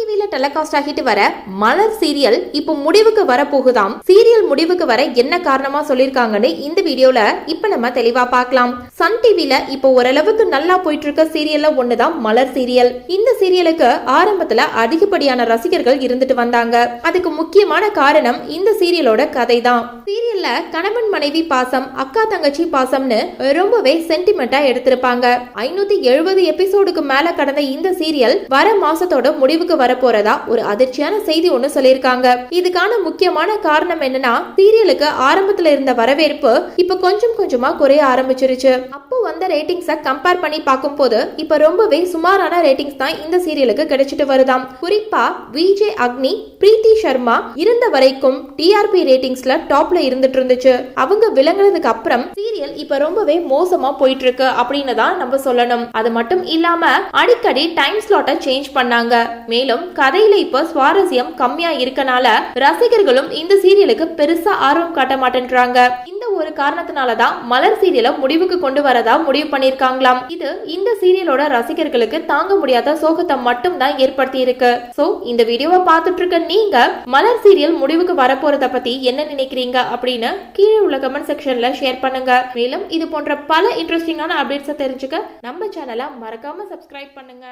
டிவில டெலிகாஸ்ட் ஆகிட்டு வர மலர் சீரியல் இப்போ முடிவுக்கு வரப்போகுதாம். சீரியல் முடிவுக்கு வர என்ன காரணமா சொல்லிருக்காங்கன்னு இந்த வீடியோல இப்ப நம்ம தெளிவா பார்க்கலாம். சன் டிவில இப்போ ஓரளவுக்கு நல்லா போயிட்டு இருக்க சீரியல்ல ஒண்ணுதான் மலர் சீரியல். இந்த சீரியலுக்கு ஆரம்பத்துல அதிகப்படியான ரசிகர்கள் இருந்துட்டு வந்தாங்க. அதுக்கு முக்கியமான காரணம் இந்த சீரியலோட கதை தான் சீரியல்ல கணவன் மனைவி பாசம் அக்கா தங்கச்சி பாசம்னு ரொம்பவே சென்டிமெண்டா எடுத்திருப்பாங்க. ஐநூத்தி எழுபது எபிசோடுக்கு மேல கடந்த இந்த சீரியல் வர மாசத்தோட முடிவுக்கு வரப்போறதா ஒரு அதிர்ச்சியான செய்தி ஒண்ணு சொல்லியிருக்காங்க. இதுக்கான முக்கியமான காரணம் என்னன்னா சீரியலுக்கு ஆரம்பத்துல இருந்த வரவேற்பு இப்ப கொஞ்சம் கொஞ்சமா குறைய ஆரம்பிச்சிருச்சு. வந்த ரேட்டிங்ஸை கம்பேர் பண்ணி பார்க்கும்போது இப்போ ரொம்பவே சுமாரான ரேட்டிங்ஸ் தான் இந்த சீரியலுக்கு கிடைச்சிட்டு வருதாம். குறிப்பா விஜே அக்னி பிரீத்தி சர்மா இருந்த வரைக்கும் டிஆர்பி ரேட்டிங்ஸ்ல டாப்ல இருந்துட்டு இருந்துச்சு. அவங்க விளங்குனதுக்கு அப்புறம் சீரியல் இப்ப ரொம்பவே மோசமா போயிட்டு இருக்கு அப்படின்னு தான் நம்ம சொல்லணும். அது மட்டும் இல்லாம அடிக்கடி டைம் ஸ்லாட்டை சேஞ்ச் பண்ணாங்க. மேலும் கதையில இப்ப சுவாரஸ்யம் கம்மியா இருக்கனால ரசிகர்களும் இந்த சீரியலுக்கு பெருசா ஆர்வம் காட்ட மாட்டேன்றாங்க. இந்த ஒரு காரணத்தினால தான் மலர் சீரியலை முடிவுக்கு கொண்டு வரதா முடிவு பண்ணிருக்காங்களாம். இது இந்த சீரியலோட ரசிகர்களுக்கு தாங்க முடியாத சோகத்தை மட்டும் தான் ஏற்படுத்தி இருக்கு சோ இந்த வீடியோவை பார்த்துட்டு இருக்க நீங்க மலர் சீரியல் முடிவுக்கு வரப்போறத பத்தி என்ன நினைக்கிறீங்க அப்படின்னு கீழே உள்ள கமெண்ட் செக்ஷன்ல ஷேர் பண்ணுங்க. மேலும் இது போன்ற பல இன்ட்ரெஸ்டிங்கான அப்டேட்ஸை தெரிஞ்சுக்க நம்ம சேனலை மறக்காம சப்ஸ்கிரைப் பண்ணுங்க.